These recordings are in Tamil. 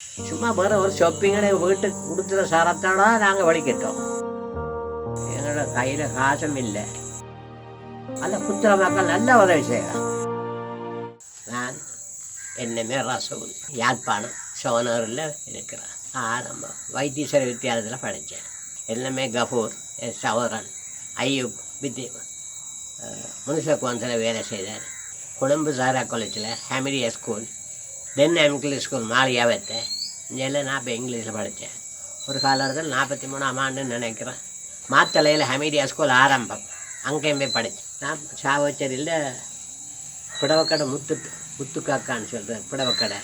சும்மா வேற ஒரு ஷாப்பிங்கை வீட்டுக்கு கொடுத்துற சரத்தோட நாங்கள் வலிக்கிட்டோம். எங்களோட கையில் காசும் இல்லை. அந்த புத்திர மக்கள் நல்ல உதவி செய்யலாம் நான் என்னமே ரசகுல் யாழ்ப்பாணம் சோனூரில் இருக்கிறேன். நம்ம வைத்தீஸ்வர வித்தியாலயத்தில் படித்தேன் எல்லாமே கபூர் எஸ் சவரன் ஐயூப் வித்தி முனிசிபல் கவுன்சிலில் வேலை செய்தார் கொழும்பு சாரா காலேஜில் ஹேமிரியா school then English school Maliyawatte இங்கெல்லாம் நான் இப்போ இங்கிலீஷில் படித்தேன் ஒரு காலத்தில் நாற்பத்தி மூணாம் ஆண்டுன்னு நினைக்கிறேன். மாத்தலையில் ஹமீடியா ஸ்கூல் ஆரம்பம். அங்கேயும் போய் படித்தேன் நான் சாவச்சேரியில் புடவக்கடை முத்து முத்துக்காக்கான்னு சொல்கிறேன் புடவக்கடை.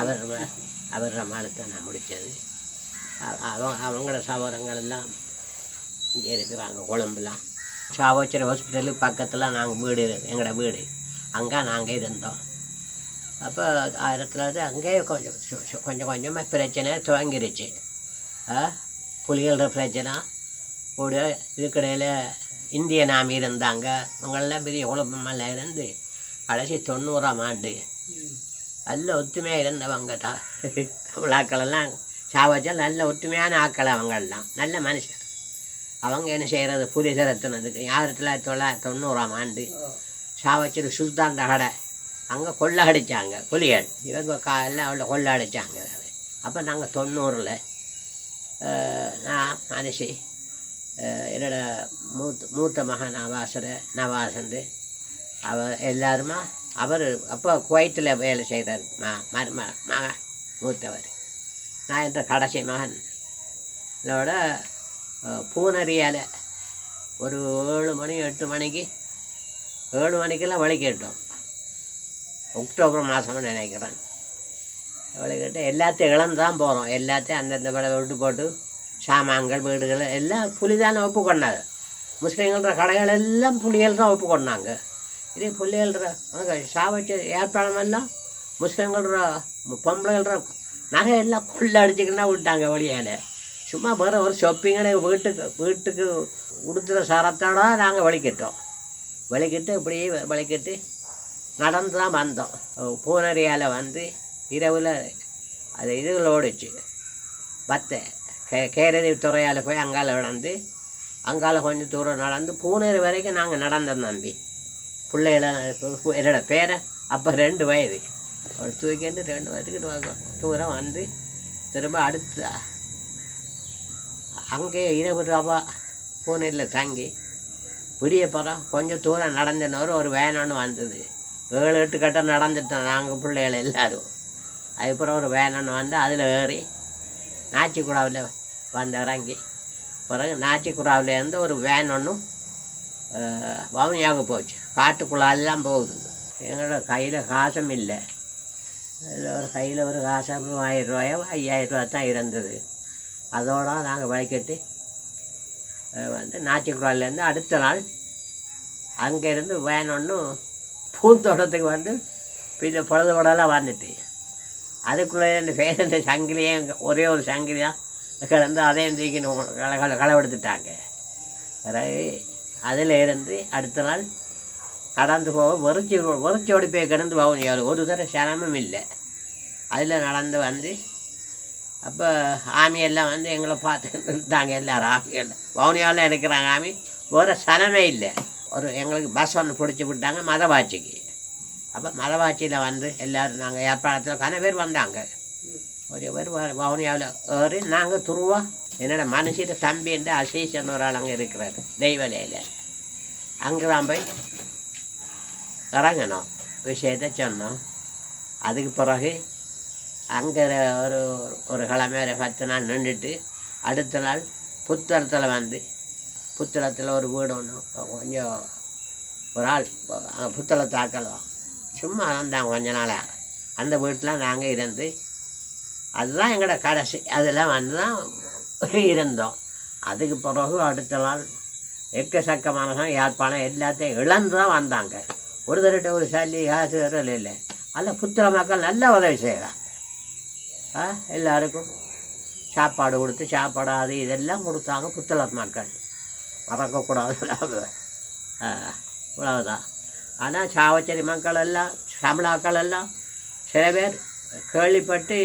அவர் அவர் மாலத்தை நான் முடித்தது. அவங்க அவங்களோட சகோதரங்கள் எல்லாம் இங்கே இருக்கிறாங்க கொழம்புலாம். சாவச்சேரி ஹாஸ்பிட்டலுக்கு பக்கத்தில் நாங்கள் வீடு எங்களோட வீடு. அங்கே நாங்கள் இருந்தோம். அப்போ ஆயிரத்தி தொள்ளாயிரத்தி அங்கேயே கொஞ்சம் கொஞ்சம் கொஞ்சமாக பிரச்சனை துவங்கிருச்சு புலிகளோட பிரச்சனை கூட இதுக்கிடையில் இந்திய நாமி இருந்தாங்க அவங்களெல்லாம் பெரிய குழப்பமெல்லாம் இருந்து கடைசி தொண்ணூறாம் ஆண்டு நல்ல ஒத்துமையாக இருந்தவங்க தான் தமிழாக்களெல்லாம் சாவச்சால் நல்ல ஒத்துமையான ஆக்கள் அவங்கெல்லாம் நல்ல மனுஷர் அவங்க என்ன செய்கிறது புலி திரத்துனதுக்கு ஆயிரத்தி தொள்ளாயிரத்தி தொள்ளாயிரத்தி தொண்ணூறாம் ஆண்டு சாவச்சேரி சுல்தான் கடை அங்கே கொள்ளை அடித்தாங்க புலிகள். இவங்க காலையில் அவளை அவ்வளோ கொள்ளை அடித்தாங்க அப்போ நாங்கள் தொண்ணூறில் நான் மனுஷி என்னோட மூத்த மூத்த மகன் நவாசர் நவாசந்து. அவர் எல்லாருமா அவர் அப்போ குவைத்தில் வேலை செய்கிறார் மா மரும மகன் மூத்தவர். நான் என்ற கடைசி மகன். இதோட பூனரியால் ஒரு ஏழு மணி எட்டு மணிக்கு ஏழு மணிக்கெல்லாம் வலிக்கிட்டோம் அக்டோபர் மாதம்னு நினைக்கிறேன். வலிக்கிட்டு எல்லாத்தையும் இழந்து தான் போகிறோம் எல்லாத்தையும் அந்தந்த விட விட்டு போட்டு சாமான்கள் வீடுகள் எல்லாம் புலிதான ஒப்பு கொண்டாங்க. முஸ்லீம்கள கடைகள் எல்லாம் புலிகள் தான் ஒப்பு கொண்டாங்க. இதே புள்ளிகள்ற அங்கே சாவச்சு ஏற்பாடம் எல்லாம் முஸ்லீம்கள பொம்பளைகள நகை எல்லாம் கொள்ளை அடிச்சுக்கின்னா விட்டாங்க வழியால் சும்மா வேறு ஒரு ஷாப்பிங்கனே வீட்டுக்கு வீட்டுக்கு உடுத்துற சரத்தோட நாங்கள் வலிக்கிட்டோம். வலிக்கிட்டு இப்படியே வலிக்கிட்டு நடந்து தான் வந்தோம் பூனரியால் வந்து இரவில் அது இதுகள் ஓடிச்சு. பத்தை கே கேரளி துறையால் போய் அங்கால நடந்து அங்கால கொஞ்சம் தூரம் நடந்து பூனேரி வரைக்கும் நாங்கள் நடந்தோம் நம்பி பிள்ளைகள என்னோட பேரை அப்போ ரெண்டு வயது. அவள் தூக்கிட்டு ரெண்டு வயதுக்கு வந்தோம் தூரம் வந்து திரும்ப அடுத்து அங்கே இருபது ரூபா பூனேரியில் தங்கி விடிய போகிறோம் கொஞ்சம் தூரம் நடந்தனோரு ஒரு வேன் ஒன்று வந்தது. ஏழு எட்டு கட்டம் நடந்துட்டோம். நாங்கள் பிள்ளைகள் எல்லாரும். அதுக்கப்புறம் ஒரு வேன் ஒன்று வந்து அதில் ஏறி நாச்சிக்குடாவில் வந்து இறங்கி பிறகு நாச்சிக்குடாவிலேருந்து ஒரு வேன் ஒன்றும் வவுனியாக போச்சு. காட்டுக்குள்ளாலாம் போகுது. எங்களோட கையில் காசும் இல்லை. அதில் ஒரு கையில் ஒரு காசு ஆயிரம் ரூபாயோ ஐயாயிரம் ரூபா தான் இருந்தது. அதோட நாங்கள் வழிகட்டி வந்து நாச்சிக்குடாவிலேருந்து அடுத்த நாள் அங்கேருந்து வேன் ஒன்றும் பூந்தோட்டத்துக்கு வந்து பின்ன பொழுது உடலாம் வந்துட்டு. அதுக்குள்ளே இந்த பேர் இந்த சங்கிலியே ஒரே ஒரு சங்கிலி தான் கிடந்து அதையும் தூக்கி களை களை களவெடுத்துட்டாங்க. பிறகு அதில் இருந்து அடுத்த நாள் நடந்து போக வெறிச்சி ஓடி போய் கிடந்து போகணும். ஒரு தடவை சிரமம் இல்லை. அதில் நடந்து வந்து அப்போ ஆமியெல்லாம் வந்து எங்களை பார்த்து இருந்தாங்க எல்லாரும். ஆமியெல்லாம் வவுனியாவில் இருக்கிறாங்க. ஆமி ஒரு சனமே இல்லை. ஒரு எங்களுக்கு பஸ் ஒன்று பிடிச்சி விட்டாங்க மதவாச்சிக்கு. அப்போ மதவாச்சியில் வந்து எல்லோரும் நாங்கள் ஏற்பாடத்தில் கன பேர் வந்தாங்க. ஒரு பேர் வவுனியாவில் ஏறி நாங்கள் துருவா. என்னோட மனுஷிட தம்பின்ற அசீசன் ஒரு ஆள் அங்கே இருக்கிறார் தெய்வலையில். அங்கே தான் போய் இறங்கணும் விஷயத்தை சொன்னோம். அதுக்கு பிறகு அங்கே ஒரு ஒரு கிழமை பத்து நாள் நின்றுட்டு அடுத்த நாள் புத்தளத்தில் வந்து புத்தளத்தில் ஒரு வீடு ஒன்று கொஞ்சம் ஒரு ஆள் புத்தளத்து ஆக்கள் தான் சும்மா வந்தாங்க கொஞ்ச நாளாக அந்த வீட்டில் நாங்கள் இருந்து அதுதான் எங்களோட கடைசி. அதெல்லாம் வந்து தான் இருந்தோம். அதுக்கு பிறகு அடுத்த நாள் எக்கச்சக்கமானதான் யாழ்ப்பாணம் எல்லாத்தையும் இழந்து தான் வந்தாங்க. ஒரு தடவை ஒரு சல்லி காசு வரல இல்லை. அதில் புத்திர மக்கள் நல்ல உதவி செய்கிறாங்க ஆ எல்லாருக்கும் சாப்பாடு கொடுத்து சாப்பாடு அது இதெல்லாம் கொடுத்தாங்க புத்தள மக்கள். பறக்கக்கூடாது ஆ இவ்வளவுதான் ஆனால் சாவச்சேரி மக்கள் எல்லாம் தமிழாக்கள் எல்லாம் சில பேர் கேள்விப்பட்டு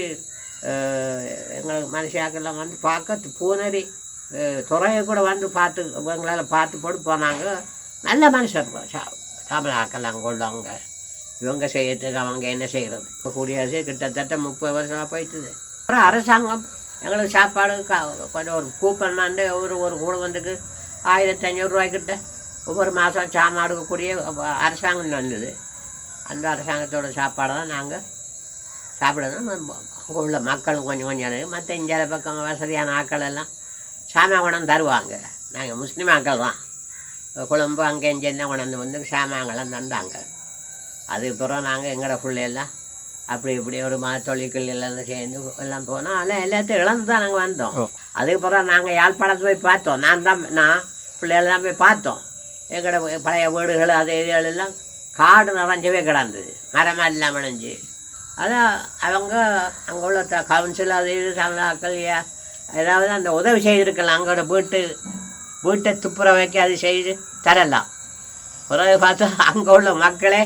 எங்களுக்கு மனுஷாக்கெல்லாம் வந்து பார்க்க பூனரி துறையை கூட வந்து பார்த்து எங்களால் பார்த்து போட்டு போனாங்க நல்ல மனுஷர் அங்கே உள்ளவங்க இவங்க செய்யறதுக்கு அவங்க என்ன செய்கிறது இப்போ குடியரசு கிட்டத்தட்ட முப்பது வருஷமாக போயிட்டுது அப்புறம் அரசாங்கம் எங்களுக்கு சாப்பாடு கொஞ்சம் ஒரு கூப்பன்னாண்டு ஒரு ஒரு குடும்பத்துக்கு ஆயிரத்தி ஐநூறுரூவாய்க்கிட்ட ஒவ்வொரு மாதம் சாமான் கூடிய அரசாங்கம் வந்தது அந்த அரசாங்கத்தோட சாப்பாடை தான் நாங்கள் சாப்பிடணும் அங்கே உள்ள மக்கள் கொஞ்சம் கொஞ்சம் மற்ற இந்தியாவில் பக்கம் வசதியான ஆட்கள் எல்லாம் சாமா குணம் தருவாங்க நாங்கள் முஸ்லீம் ஆட்கள் தான் குழம்பு அங்கே இங்கே என்ன கொண்டாந்து வந்து சாமான்கள்லாம் தந்தாங்க அதுக்கு பிறகு நாங்கள் எங்களோட பிள்ளையெல்லாம் அப்படி இப்படி ஒரு மா தொழில்கள் எல்லாம் சேர்ந்து எல்லாம் போனோம் அதெல்லாம் எல்லாத்தையும் இழந்து தான் நாங்கள் வந்தோம் ஓ. அதுக்கு பிறகு நாங்கள் யாழ்ப்பாணத்து போய் பார்த்தோம் நான் தான் நான் பிள்ளைகள்லாம் போய் பார்த்தோம். எங்களோட பழைய வீடுகள் அது இதுகள் காடு நிறைஞ்சவே கிடந்தது. மரமாக இல்லாமல் அணைஞ்சு அதான் அவங்க அங்கே உள்ள த கவுன்சில் அது இது தமிழாக்கள் ஏதாவது அந்த உதவி செய்திருக்கலாம். அங்கோட வீட்டு வீட்டை துப்புரவைக்கு அது செய்து தரலாம். பிறகு பார்த்தா அங்கே உள்ள மக்களே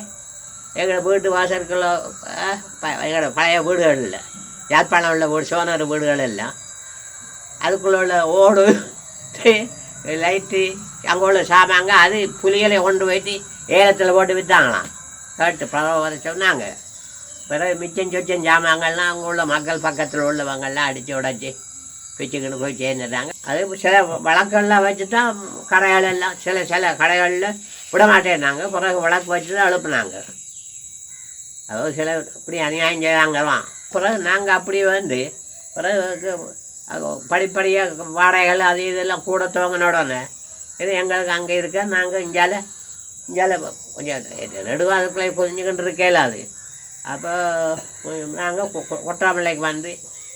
எங்களோட வீட்டு வாசல்களோ எங்களோட பழைய வீடுகளில் யாழ்ப்பாணம் உள்ள வீடு சோனர் வீடுகள் எல்லாம். அதுக்குள்ள உள்ள ஓடு லைட்டு அங்கே உள்ள சாமாங்க அது புலிகளை கொண்டு போயிட்டு ஏலத்தில் போட்டு விற்றாங்களாம் கேட்டு பரவ வர சொன்னாங்க. பிறகு மிச்சம் சொச்சம் சாமான்கள்லாம் அங்கே உள்ள மக்கள் பக்கத்தில் உள்ளவங்கெல்லாம் அடித்து உடச்சி பிச்சுக்கிட்டு போய் சேர்ந்துட்டாங்க. அது சில வழக்கெல்லாம் வச்சு தான் கடைகளெல்லாம் சில சில கடைகளில் விடமாட்டேன்னாங்க பிறகு வழக்கு வச்சு தான் அனுப்புனாங்க. அதாவது சில இப்படி அநியாயம் செய்கிறாங்கலாம் பிறகு நாங்கள் அப்படி வந்து பிறகு படிப்படியாக வாடகைகள் அது இதெல்லாம் கூட துவங்கினோடனே இது எங்களுக்கு அங்கே இருக்க நாங்கள் இங்கால இங்கால கொஞ்சம் நெடுவாதப்பிள்ளை புரிஞ்சுக்கிட்டு இருக்கேல அது. அப்போ நாங்கள் கொட்டாமலைக்கு வந்து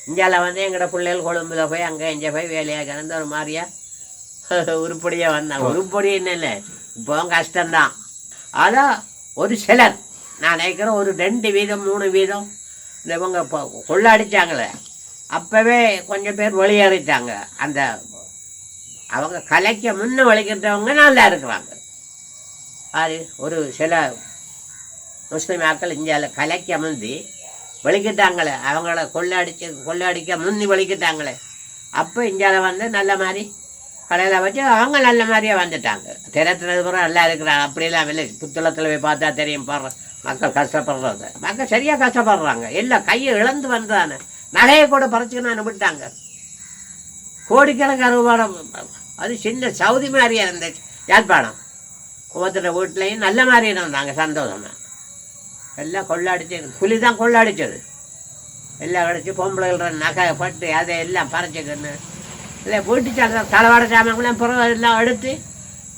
இங்கால வந்து எங்களோட பிள்ளைகள் கொழும்புல போய் அங்கே இங்கே போய் வேலையாக கிடந்து ஒரு மாதிரியா உருப்படியாக வந்தாங்க. உருப்படின்னு இல்லை இப்போ கஷ்டம்தான். அதான் ஒரு சிலர் நான் நினைக்கிறேன் ஒரு ரெண்டு வீதம் மூணு வீதம் இந்த இவங்க கொள்ள கொள்ளடிச்சாங்களே அப்போவே கொஞ்சம் பேர் வெளியேறிட்டாங்க அந்த அவங்க கலைக்க முன்ன வலிக்கிறவங்க நல்லா இருக்கிறாங்க. அது ஒரு சில முஸ்லீம் ஆக்கள் இந்தியாவில் கலைக்க முந்தி வலிக்கிட்டாங்களே அவங்கள கொள்ளடிச்சு கொள்ளடிக்க முந்தி வலிக்கிட்டாங்களே அப்போ இந்தியாவில் வந்து நல்ல மாதிரி கடையில் வச்சு அவங்க நல்ல மாதிரியே வந்துட்டாங்க. திறத்துறது பிறகு நல்லா இருக்கிறாங்க. அப்படிலாம் இல்லை. புத்தளத்தில் போய் பார்த்தா தெரியும் பாடுற மக்கள் கஷ்டப்படுறது மக்கள் சரியாக கஷ்டப்படுறாங்க. இல்லை கையை இழந்து வந்தானே. நகையை கூட பறிச்சுக்கணும் விட்டாங்க. கோடிக்கணக்கான ரூபாய் அது சின்ன சவுதி மாதிரியா இருந்த யாழ்ப்பாணம் ஒவ்வொருத்தர் வீட்லையும் நல்ல மாதிரி இருந்தாங்க சந்தோஷமா. எல்லாம் கொள்ளாடிச்சு புலி தான் கொள்ளாடிச்சது. எல்லாம் கிடச்சி பொம்பளைகள நகை பட்டு அதை எல்லாம் பறிச்சுக்கன்னு. இல்லை வீட்டு சாலை தலைவாட சாமான்களாம் பிறகு எல்லாம் எடுத்து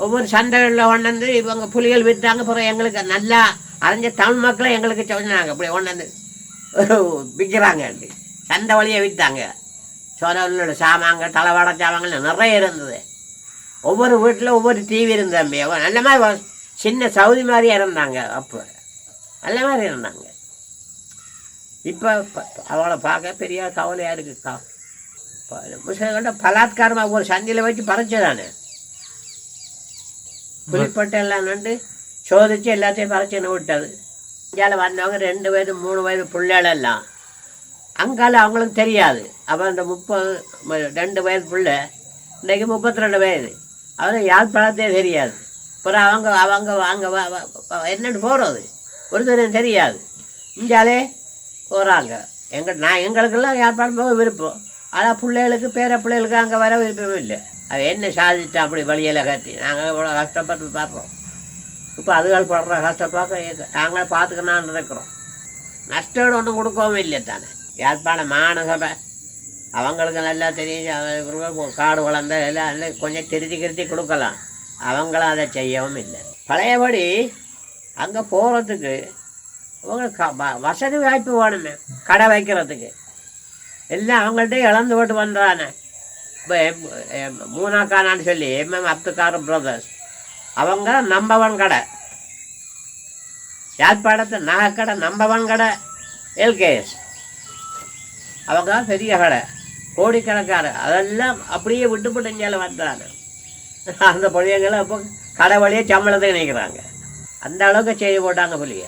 ஒவ்வொரு சந்தைகளில் கொண்டாந்து இவங்க புலிகள் விற்றாங்க. பிறகு எங்களுக்கு நல்லா அறிஞ்ச தமிழ் மக்களை எங்களுக்கு சொன்னாங்க இப்படி கொண்டாந்து விற்கிறாங்க சண்டை வழியை விற்றாங்க சோழர்களோட சாமாங்க தலைவாட சாமான்கள் நிறைய இருந்தது. ஒவ்வொரு வீட்டில் ஒவ்வொரு டிவி இருந்தம்பி நல்ல மாதிரி சின்ன சவுதி மாதிரியே இருந்தாங்க அப்போ. நல்ல மாதிரி இருந்தாங்க. இப்போ அவளை பார்க்க பெரிய கவலையாக இருக்குக்கா. முஸ்லிம்கிட்ட பலாத்காரமாக ஒரு சந்தியில் வச்சு பறைச்சதானே. புலிப்பட்டு எல்லாம் நண்டு சோதிச்சு எல்லாத்தையும் பறிச்சுன்னு விட்டது. இந்தியாவில் வந்தவங்க ரெண்டு வயது மூணு வயது பிள்ளைகள் எல்லாம். அங்கால அவங்களுக்கு தெரியாது. அப்போ அந்த முப்பது ரெண்டு வயது பிள்ளை. இன்றைக்கு முப்பத்தி ரெண்டு வயது. அவன் யார் பழத்தே தெரியாது. அப்புறம் அவங்க அவங்க அங்கே என்னென்னு போகிறது ஒருத்தரும் தெரியாது. இந்தியாலே போகிறாங்க எங்கள் நான் எங்களுக்கெல்லாம் யாழ்ப்பாணம் போக விருப்பம். ஆனால் பிள்ளைகளுக்கு பேர பிள்ளைகளுக்கு அங்கே வர விருப்பம் இல்லை. அது என்ன சாதிச்சு அப்படி வழியில் கட்டி. நாங்கள் இவ்வளோ கஷ்டப்பட்டு பார்ப்போம். இப்போ அதுகள் படுற கஷ்டப்பாக்க நாங்களே பார்த்துக்கணும்னு இருக்கிறோம் நஷ்டம் ஒன்றும் கொடுக்கவும் இல்லை தானே. யாழ்ப்பாணம் மாநகர அவங்களுக்கு நல்லா தெரியும் காடு வளர்ந்த எல்லாம் கொஞ்சம் திருத்தி கிருத்தி கொடுக்கலாம். அவங்களும் அதை செய்யவும் இல்லை. பழையபடி அங்கே போகிறதுக்கு அவங்களுக்கு வ- வசதி வாய்ப்பு வேணுமே கடை வைக்கிறதுக்கு. எல்லாம் அவங்கள்ட்ட இழந்து போட்டு வந்தானே இப்போ மூணாக்கானான்னு சொல்லி எம்எம் அப்துக்கார் பிரதர்ஸ் அவங்க நம்பவன் கடை. யாழ்ப்பாணத்து நகைக்கடை நம்பவன் கடை. எல்கேஎஸ். அவங்க தான் பெரிய கடை. அதெல்லாம் அப்படியே விட்டுப்பட்டு இங்கே வந்தாங்க அந்த பிள்ளைங்களை அப்போ கடை வழியே சம்பளத்துக்கு நிற்கிறாங்க. அந்த அளவுக்கு செய்ய போட்டாங்க புள்ளிய